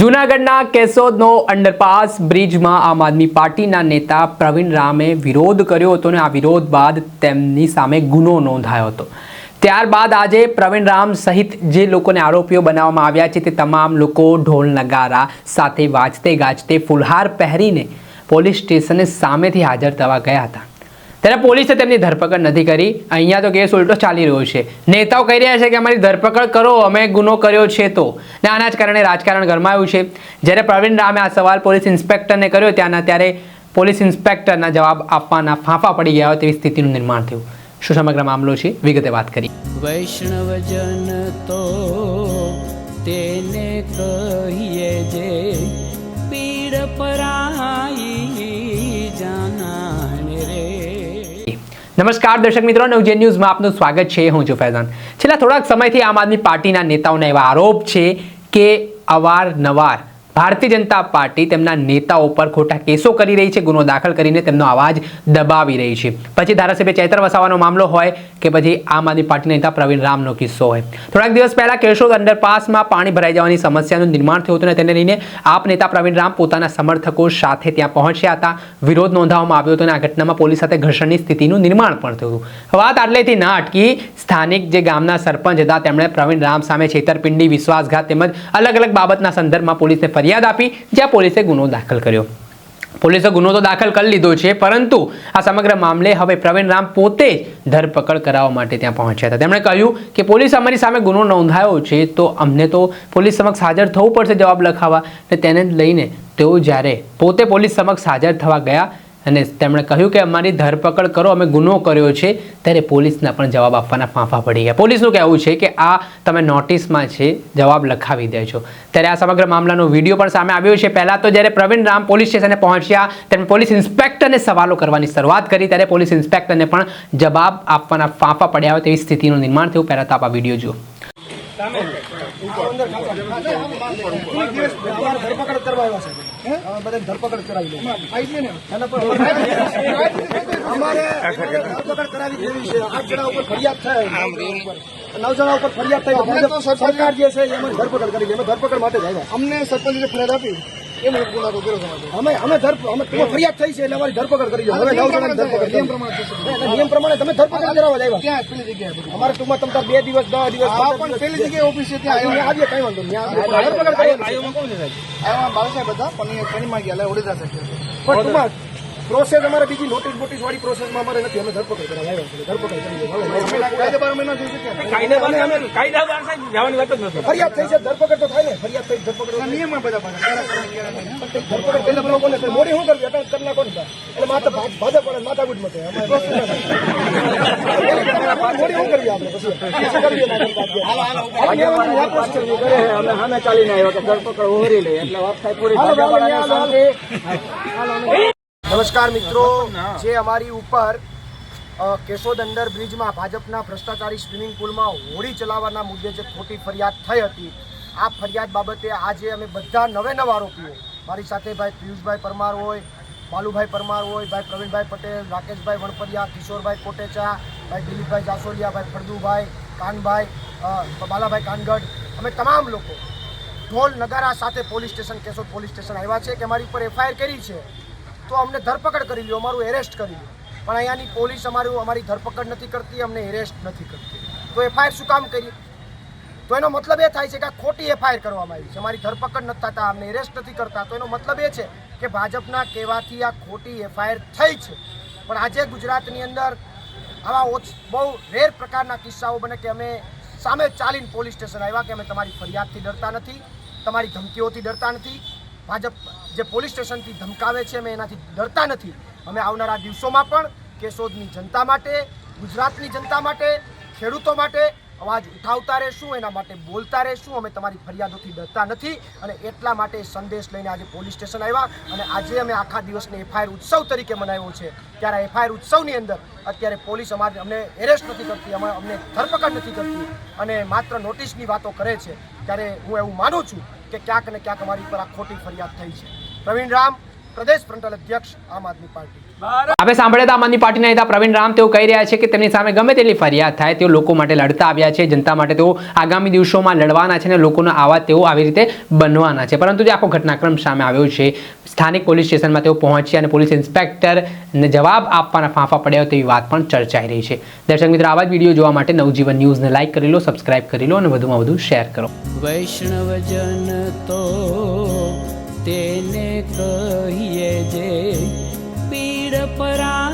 જૂનાગઢના કેશોદનો અંડરપાસ બ્રિજમાં આમ આદમી પાર્ટીના નેતા પ્રવીણ રામે વિરોધ કર્યો હતો અને આ વિરોધ બાદ તેમની સામે ગુનો નોંધાયો હતો. ત્યારબાદ આજે પ્રવીણ રામ સહિત જે લોકોને આરોપીઓ બનાવવામાં આવ્યા છે તે તમામ લોકો ઢોલ નગારા સાથે વાજતે ગાજતે ફુલહાર પહેરીને પોલીસ સ્ટેશને સામેથી હાજર થવા ગયા હતા. ત્યારે પોલીસે તેમની ધરપકડ નથી કરી. અહીંયા તો કેસ ઉલટો ચાલી રહ્યો છે. નેતાઓ કહી રહ્યા છે કે અમારી ધરપકડ કરો, અમે ગુનો કર્યો છે તો. ને આના જ કારણે રાજકારણ ગરમાયું છે. જ્યારે પ્રવીણ રામે આ સવાલ પોલીસ ઇન્સ્પેક્ટરને કર્યો ત્યાંના ત્યારે પોલીસ ઇન્સ્પેક્ટરના જવાબ આપવાના ફાંફા પડી ગયા હોય તેવી સ્થિતિનું નિર્માણ થયું. શું સમગ્ર મામલો છે? વિગતે વાત કરી વૈષ્ણવજન તો તેને કહીએ જે પીડ પરાઈ નમસ્કાર, દર્શક મિત્રો. નવજે ન્યૂઝમાં આપનું સ્વાગત છે. હું છું ફૈઝાન. છેલ્લા થોડાક સમયથી આમ આદમી પાર્ટીના નેતાઓના એવા આરોપ છે કે અવારનવાર ભારતીય જનતા પાર્ટી તેમના નેતાઓ પર ખોટા કેસો કરી રહી છે, ગુનો દાખલ કરીને તેમનો અવાજ દબાવી રહી છે. પછી ધારાસભ્ય ચૈતર વસાવાનો મામલો હોય કે પછી આમ આદમી પાર્ટીના નેતા પ્રવીણ રામનો કિસ્સો હોય. થોડાક દિવસ પહેલા કેશોદ અંડરપાસમાં પાણી ભરાઈ જવાની સમસ્યાનું નિર્માણ થયું હતું અને તેને લઈને આપ નેતા પ્રવીણ રામ પોતાના સમર્થકો સાથે ત્યાં પહોંચ્યા હતા. વિરોધ નોંધાવવામાં આવ્યો હતો અને આ ઘટનામાં પોલીસ સાથે ઘર્ષણની સ્થિતિનું નિર્માણ પણ થયું હતું. વાત આટલેથી ના અટકી, સ્થાનિક જે ગામના સરપંચ હતા, તેમણે પ્રવીણ રામ સામે છેતરપિંડી, વિશ્વાસઘાત તેમજ અલગ અલગ બાબતના સંદર્ભમાં પોલીસને ફરિયાદ આપી, જ્યાં પોલીસે ગુનો દાખલ કર્યો. પોલીસે ગુનો તો દાખલ કરી લીધો છે, પરંતુ આ સમગ્ર મામલે હવે પ્રવીણ રામ પોતે જ ધરપકડ કરાવવા માટે ત્યાં પહોંચ્યા હતા. તેમણે કહ્યું કે પોલીસ અમારી સામે ગુનો નોંધાયો છે, તો અમને તો પોલીસ સમક્ષ હાજર થવું પડશે જવાબ લખાવવા. અને તેને લઈને તેઓ જ્યારે પોતે પોલીસ સમક્ષ હાજર થવા ગયા અને તેમણે કહ્યું કે અમારી ધરપકડ કરો, અમે ગુનો કર્યો છે. ત્યારે પોલીસના પણ જવાબ આપવાના ફાંફા પડી ગયા. પોલીસનું કહેવું છે કે આ તમે નોટિસમાં છે, જવાબ લખાવી દેજો. ત્યારે આ સમગ્ર મામલાનો વીડિયો પણ સામે આવ્યો છે. પહેલાં તો જ્યારે પ્રવીણ રામ પોલીસ સ્ટેશને પહોંચ્યા તેમણે પોલીસ ઇન્સ્પેક્ટરને સવાલો કરવાની શરૂઆત કરી. ત્યારે પોલીસ ઇન્સ્પેક્ટરને પણ જવાબ આપવાના ફાંફા પડ્યા હોય તેવી સ્થિતિનું નિર્માણ થયું. પહેલાં તો આપ આ વીડિયો જુઓ. ધરપકડ કરવા આવ્યા છે અમારે કરાવી દેવી છે આઠ જણા ઉપર ફરિયાદ થાય નવ જણા ઉપર ફરિયાદ થાય સરકાર જે છે એમાં ધરપકડ કરી ધરપકડ માટે જ આવ્યા અમને સરપંચે ફરિયાદ આપી. એમ ગુનાખો કર્યો અમે અમે ધર અમે તમે ફરિયાદ થઈ છે એટલે અમારી ધરપકડ કરી હવે નવ જણાની ધરપકડ નિયમ પ્રમાણે નિયમ પ્રમાણે તમે ધરપકડ કરાવવા આવ્યા ક્યાં પેલી જગ્યાએ અમારે ટૂંકમાં તમ બે દિવસ દસ દિવસ પણ પેલી જગ્યાએ ઓફિસે ત્યાં આવીએ કઈ વાંધો નહીં ત્યાં ધરપકડ કરવાની બાળાસાહેબ હતા પણ ટ્રેનમાં ગયા ઓડિશા સાહેબ પણ ટૂંકમાં પ્રોસેસ અમારે બીજી નોટિસ બોટિસ વાળી પ્રોસેસમાં અમારે નથી. અમે ધરપકડ કરવા આવ્યા છીએ. ધરપકડ કરી ફરિયાદ થઈ છે. ધરપકડ તો થાય ને. ફરિયાદ થઈ ધરપકડ નિયમ બધા ધરપકડ પેલા લોકોને મોડી શું કરવી? અટક કરી કોણ એટલે માતા ભાજપ ભાજપ અને ગુટ મતે મોડી શું કરવી આપણે પછી. અમે સામે ચાલીને આવ્યા કે ધરપકડ ઓહરી લે એટલે વાત થાય પૂરી. નમસ્કાર મિત્રો. જે અમારી ઉપર કેશોદ અંડર બ્રિજમાં ભાજપના ભ્રષ્ટાચારી સ્વિમિંગ પુલમાં હોળી ચલાવવાના મુદ્દે જે ખોટી ફરિયાદ થઈ હતી આ ફરિયાદ બાબતે આજે અમે બધા નવે નવા આરોપીઓ મારી સાથે ભાઈ પિયુષભાઈ પરમાર હોય બાલુભાઈ પરમાર હોય ભાઈ પ્રવીણભાઈ પટેલ રાકેશભાઈ વણપરિયા કિશોરભાઈ કોટેચા ભાઈ દિલીપભાઈ જાસોલિયા ભાઈ ફળદુભાઈ કાનભાઈ બાલાભાઈ કાનગઢ અમે તમામ લોકો ઢોલ નગારા સાથે police station Keshod police station આવ્યા છે કે અમારી ઉપર એફઆઈઆર કરી છે. તો અમને ધરપકડ કરી લ્યો, અમારું એરેસ્ટ કરી લ્યો. પણ અહીંયાની પોલીસ અમારું, અમારી ધરપકડ નથી કરતી, અમને એરેસ્ટ નથી કરતી. તો એફઆઈઆર શું કામ કરી તો એનો મતલબ એ થાય છે કે ખોટી એફઆઈઆર કરવામાં આવી છે. અમારી ધરપકડ નથી થતા, અમને એરેસ્ટ નથી કરતા. તો એનો મતલબ એ છે કે ભાજપના કહેવાથી આ ખોટી એફઆઈઆર થઈ છે. પણ આજે ગુજરાતની અંદર આવા ઓછ, બહુ રેર પ્રકારના કિસ્સાઓ બને કે અમે સામે ચાલીને પોલીસ સ્ટેશન આવ્યા કે અમે તમારી ફરિયાદથી ડરતા નથી, તમારી ધમકીઓથી ડરતા નથી. ભાજપ જે પોલીસ સ્ટેશનથી ધમકાવે છે, અમે એનાથી ડરતા નથી. અમે આવનારા દિવસોમાં પણ કેશોદની જનતા માટે, ગુજરાતની જનતા માટે, ખેડૂતો માટે અવાજ ઉઠાવતા રહેશું, એના માટે બોલતા રહેશું. અમે તમારી ફરિયાદોથી ડરતા નથી અને એટલા માટે સંદેશ લઈને આજે પોલીસ સ્ટેશન આવ્યા અને આજે અમે આખા દિવસને એફઆઈઆર ઉત્સવ તરીકે મનાવ્યો છે. ત્યારે એફઆઈઆર ઉત્સવની અંદર અત્યારે પોલીસ અમારે અમને એરેસ્ટ નથી કરતી, અમે, અમને ધરપકડ નથી કરતી અને માત્ર નોટિસની વાતો કરે છે. ત્યારે હું એવું માનું છું કે ક્યાંક ને ક્યાંક અમારી પર આ ખોટી ફરિયાદ થઈ છે. પ્રવીણ રામ પ્રદેશ ફ્રન્ટલ અધ્યક્ષ આમ આદમી પાર્ટી. હવે સાંભળ્યા હતા આમ આદમી પાર્ટીના નેતા પ્રવીણ રામ તેઓ કહી રહ્યા છે કે તેમની સામે ગમે તેટલી ફરિયાદ થાય તેઓ લોકો માટે લડતા આવ્યા છે જનતા માટે તેઓ આગામી દિવસોમાં લડવાના છે અને લોકોનો આવા તેઓ આવી રીતે બનવાના છે. પરંતુ જે આખો ઘટનાક્રમ સામે આવ્યો છે સ્થાનિક પોલીસ સ્ટેશનમાં તેઓ પહોંચ્યા અને પોલીસ ઇન્સ્પેક્ટરને જવાબ આપવાના ફાંફા પડ્યા હોય તેવી વાત પણ ચર્ચાઈ રહી છે. દર્શક મિત્રો આવા જ વીડિયો જોવા માટે નવજીવન ન્યૂઝને લાઇક કરી લો સબસ્ક્રાઇબ કરી લો અને વધુમાં વધુ શેર કરો. વૈષ્ણવજન તો કહીએ જે પીડ પરા